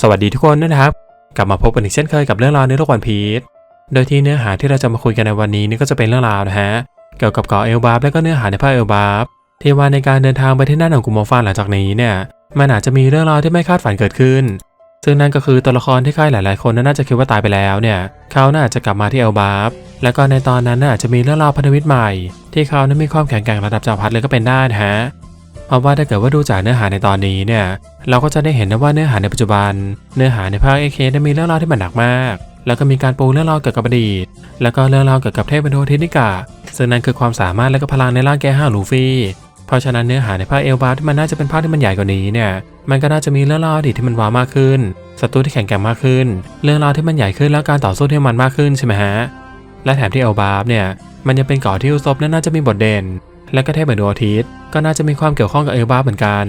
สวัสดีทุกคนด้วยนะครับ กลับมาพบกันอีกเช่นเคยกับเรื่องราวในโลกวันพีชโดยที่เนื้อหาที่เราจะมาคุยกันในวันนี้นี่ก็จะเป็นเรื่องราวนะฮะเกี่ยวกับเกาะเอลบาฟและก็เนื้อหาในภาคเอลบาฟที่ว่าในการเดินทางไปที่นั่นของกลุ่มอฟานหลังจากนี้เนี่ยมันอาจจะมีเรื่องราวที่ไม่คาดฝันเกิดขึ้น ซึ่งนั่นก็คือตัวละครที่ใครหลาย ๆ คนน่าจะคิดว่าตายไปแล้วเนี่ยเขาน่าจะกลับมาที่เอลบาฟแล้วก็ในตอนนั้นน่าจะมีเรื่องราวพันธมิตรใหม่ ที่เขานั้นมีความแข็งแกร่งระดับจักรพรรดิเลยก็เป็นได้นะฮะ เพราะว่าถ้าเกิดว่าดูจากเนื้อหาในตอนนี้เนี่ย เราก็จะได้เห็นนะว่าเนื้อหาในปัจจุบัน เนื้อหาในภาคเอเคได้มีเรื่องราวที่มันหนักมาก แล้วก็มีการปูเรื่องราวเกี่ยวกับอดีต แล้วก็เรื่องราวเกี่ยวกับเทพเป็นโททินิกาซึ่งนั่นคือความสามารถและก็พลังในร่างแกห้าลูฟี่ เพราะฉะนั้นเนื้อหาในภาคเอลบาที่มันน่าจะเป็นภาคที่มันใหญ่กว่านี้เนี่ย มันก็น่าจะมีเรื่องราวอดีตที่มันว้าวมากขึ้น ศัตรูที่แข็งแกร่งมากขึ้น เรื่องราวที่มันใหญ่ขึ้นแล้วการต่อสู้ที่มันมากขึ้นใช่ไหมฮะ และแถมที่เอลบาเนี่ย มันยังเป็นเกาะที่อุซบนั้นน่าจะมีบทเด่น และก็เทพเหมือนดวงอาทิตย์ก็น่าจะมีความเกี่ยวข้องกับเอลบาฟเหมือนกัน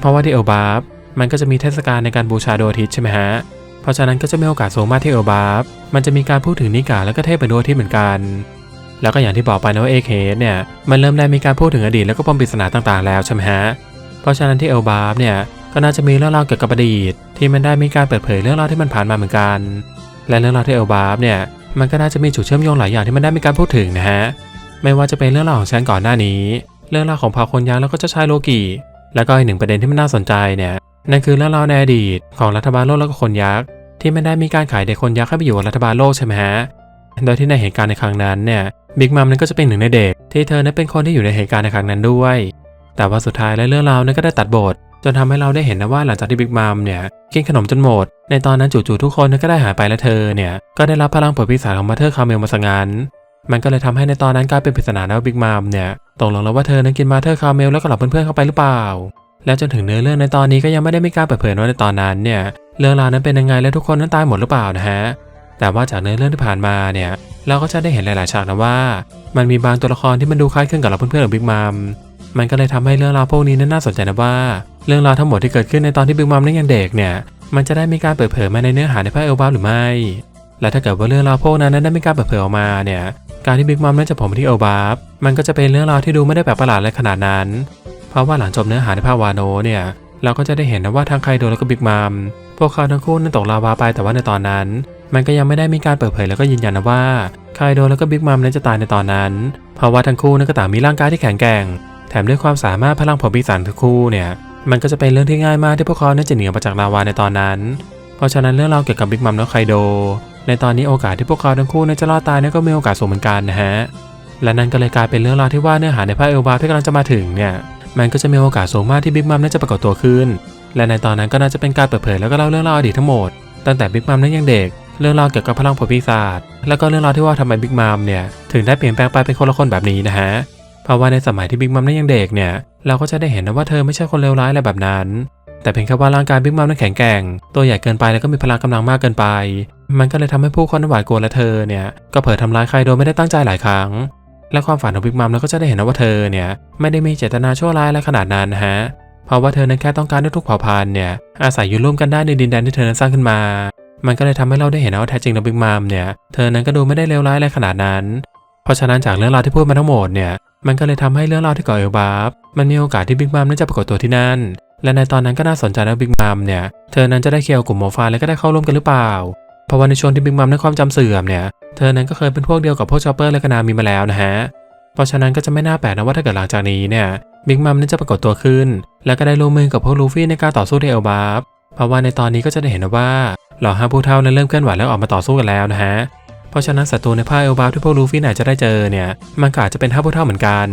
เพราะว่าที่เอลบาฟมันก็จะมีเทศกาลในการบูชาดวงอาทิตย์ใช่ไหมฮะ เพราะฉะนั้นก็จะมีโอกาสสูงมากที่เอลบาฟมันจะมีการพูดถึงนิกาและก็เทพเหมือนดวงอาทิตย์เหมือนกัน แล้วก็อย่างที่บอกไปนะว่าเอเคเนี่ยมันเริ่มได้มีการพูดถึงอดีตแล้วก็ปมปริศนาต่างๆแล้วใช่ไหมฮะ เพราะฉะนั้นที่เอลบาฟเนี่ยก็น่าจะมีเรื่องราวเกี่ยวกับอดีต ที่มันได้มีการเปิดเผยเรื่องราวที่มันผ่านมาเหมือนกัน และเรื่องราวที่เอลบาฟเนี่ยมันก็น่าจะมีจุดเชื่อมโยงหลายอย่างที่มันได้มีการพูดถึงนะฮะ ไม่ว่าจะเป็นเรื่องราวของฉันก่อนหน้านี้ เรื่องราวของพาคนยักษ์แล้วก็เจ้าชายโลกิแล้วก็อีกหนึ่งประเด็นที่มันน่าสนใจเนี่ยนั่นคือเรื่องราวในอดีตของรัฐบาลโลกแล้วก็คนยักษ์ที่ไม่ได้มีการขายเด็กคนยักษ์ให้ไปอยู่กับรัฐบาลโลกใช่ไหมฮะโดยที่ในเหตุการณ์ในครั้งนั้นเนี่ยบิ๊กมัมนั้นก็จะเป็นหนึ่งในเด็ก ที่เธอนั้นเป็นคนที่อยู่ในเหตุการณ์ในครั้งนั้นด้วย แต่ว่าสุดท้ายแล้วเรื่องราวนั้นก็ได้ตัดบท จนทำให้เราได้เห็นนะว่าหลังจากที่บิ๊กมัมเนี่ยกินขนมจนหมด ในตอนนั้นจู่ๆทุกคนนั้นก็ได้หายไปและเธอเนี่ยก็ได้รับพลังเปิดปีศาจของมาเธอคาเมลมาสังงาน มันก็เลยทำให้ในตอนนั้นกลายเป็นปริศนานะว่าบิ๊กมัมเนี่ยตกลงแล้วว่าเธอนั้นกินมาเธอร์คาเมลแล้วก็หลับเพื่อนๆเข้าไปหรือเปล่า แล้วจนถึงเนื้อเรื่องในตอนนี้ก็ยังไม่ได้มีการเปิดเผยว่าในตอนนั้นเนี่ยเรื่องราวนั้นเป็นยังไงและทุกคนนั้นตายหมดหรือเปล่านะฮะแต่ว่าจากเนื้อเรื่องที่ผ่านมาเนี่ยเราก็จะได้เห็นหลายๆฉากนะว่า มันมีบางตัวละครที่มันดูคล้ายคลึงกับเราเพื่อนๆของบิ๊กมัมมันก็เลยทำให้เรื่องราวพวกนี้นั้นน่าสนใจนะว่า เรื่องราวทั้งหมดที่เกิดขึ้นในตอนที่บิ๊กมัมนั้นยังเด็กเนี่ยมันจะได้มีการเปิดเผยมาในเนื้อหาในภาคเอลบาหรือไม่ และถ้าเกิดว่าเรื่องราวพวกนั้นนั้นได้มีการเปิดเผยออกมาเนี่ย การที่บิ๊กมัมนั้นจะผมที่เอลบาฟมันก็จะเป็นเรื่องราวที่ดูไม่ได้แปลกประหลาดอะไรขนาดนั้น เพราะว่าหลังจบเนื้อหาในภาควาโนเนี่ย เราก็จะได้เห็นนะว่าทางไคโดแล้วก็บิ๊กมัมพวกเขาทั้งคู่นั้นตกลาวาไปแต่ว่าในตอนนั้น มันก็ยังไม่ได้มีการเปิดเผยแล้วก็ยืนยันนะว่าไคโดแล้วก็บิ๊กมัมนั้นจะตายในตอนนั้น เพราะว่าทั้งคู่นั้นก็ต่างมีร่างกายที่แข็งแกร่ง แถมด้วยความสามารถพลังผลปีศาจทั้งคู่เนี่ย มันก็จะเป็นเรื่องที่ง่ายมากที่พวกเขานั้นจะหนีออกมาจากลาวาในตอนนั้น เพราะฉะนั้นเรื่องราวเกี่ยวกับบิ๊กมัมและไคโด ในตอนนี้โอกาสที่พวกเขาทั้งคู่นั้นจะรอดตายนั้นก็มีโอกาสสูงเหมือนกันนะฮะ และนั่นก็เลยกลายเป็นเรื่องราวที่ว่าเนื้อหาในภาคเอลบาที่กำลังจะมาถึงเนี่ย มันก็จะมีโอกาสสูงมากที่บิ๊กมัมนั้นจะปรากฏตัวขึ้น และในตอนนั้นก็น่าจะเป็นการเปิดเผยแล้วก็เล่าเรื่องราวอดีตทั้งหมด ตั้งแต่บิ๊กมัมนั้นยังเด็ก เรื่องราวเกี่ยวกับพลังผลปีศาจ แล้วก็เรื่องราวที่ว่าทำไมบิ๊กมัมเนี่ยถึงได้เปลี่ยนแปลงไปเป็นคนละคนแบบนี้นะฮะ เพราะว่าในสมัยที่บิ๊กมัมนั้นยังเด็กเนี่ย เราก็จะได้เห็นนะว่าเธอไม่ใช่คนเลวร้ายอะไรแบบนั้น แต่เพียงแค่ว่าร่างกายบิ๊กมัมนั้นแข็งแกร่ง ตัวใหญ่เกินไปแล้วก็มีพลังกำลังมากเกินไป มันก็เลยทำให้ผู้คนนั้นหวาดกลัวและเธอเนี่ยก็เผลอทำร้ายใครโดยไม่ได้ตั้งใจหลายครั้ง และความฝันของบิ๊กมัมเราก็จะได้เห็นว่าเธอเนี่ยไม่ได้มีเจตนาชั่วร้ายอะไรขนาดนั้นนะฮะเพราะว่าเธอนั้นแค่ต้องการให้ทุกเผ่าพันธุ์เนี่ยอาศัยอยู่ร่วมกันได้ในดินแดนที่เธอนั้นสร้างขึ้นมา มันก็เลยทำให้เราได้เห็นว่าแท้จริงแล้วบิ๊กมัมเนี่ยเธอนั้นก็ดูไม่ได้เลวร้ายอะไรขนาดนั้น เพราะฉะนั้นจากเรื่องราวที่พูดมาทั้งหมดเนี่ยมันก็เลยทำให้เรื่องราวที่เกาะเอลบาฟมันมีโอกาสที่บิ๊กมัมนั้นจะปรากฏตัวที่นั่น และในตอนนั้นก็น่าสนใจนะบิ๊กมัมเนี่ย เธอนั้นจะได้เคลียร์กลุ่มโมฟาและก็ได้เข้าร่วมกันหรือเปล่า เพราะว่าในช่วงที่บิ๊กมัมนั้นความจำเสื่อมเนี่ย เธอนั้นก็เคยเป็นพวกเดียวกับพวกชอปเปอร์และก็นามีมาแล้วนะฮะ เพราะฉะนั้นก็จะไม่น่าแปลกนะว่าถ้าเกิดหลังจากนี้เนี่ยบิ๊กมัมนั้นจะปรากฏตัวขึ้น แล้วก็ได้ร่วมมือกับพวกลูฟี่ในการต่อสู้ที่เอลบาฟเพราะว่าในตอนนี้ก็จะได้เห็นนะว่าเหล่าห้าผู้เท่านั้นเริ่มเคลื่อนไหวแล้วออกมาต่อสู้กันแล้วนะฮะ เพราะฉะนั้นศัตรูในภาคเอลบาฟที่พวกลูฟี่ไหนจะได้เจอเนี่ยมันก็อาจจะเป็นห้าผู้เท่าเหมือนกัน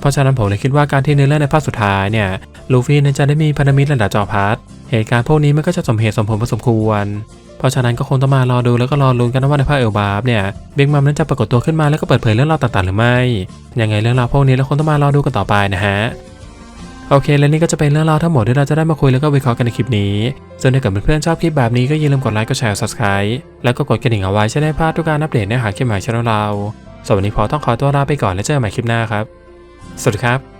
เพราะฉะนั้นผมเลยคิดว่าการที่ในเรื่องในภาคสุดท้ายเนี่ยลูฟี่นั้นจะได้มีพันธมิตรระดับจอพัดเหตุการณ์พวกนี้มันก็จะสมเหตุสมผลพอสมควร เพราะฉะนั้นก็คงต้องมารอดูแล้วก็รอลุ้นกันว่าในภาคเอลบาฟเนี่ยเบิ๊กมัมนั้นจะปรากฏตัวขึ้นมาแล้วก็เปิดเผยเรื่องราวต่างๆ หรือไม่ ยังไงเรื่องราวพวกนี้เราคงต้องมารอดูกันต่อไปนะฮะโอเค และนี่ก็จะเป็นเรื่องราวทั้งหมดที่เราจะได้มาคุยแล้วก็วิเคราะห์กันในคลิปนี้ ส่วนถ้าเกิดเพื่อนๆชอบคลิปแบบนี้ก็อย่าลืมกดไลค์กดแชร์ subscribe แล้วก็กดกระดิ่งเอาไว้จะได้พลาดทุกการอัปเดตเนื้อหาคลิปใหม่ช่องเราสำหรับวันนี้พอต้องขอตัวลาไปก่อนแล้วเจอกันใหม่คลิปหน้าครับ สวัสดีครับ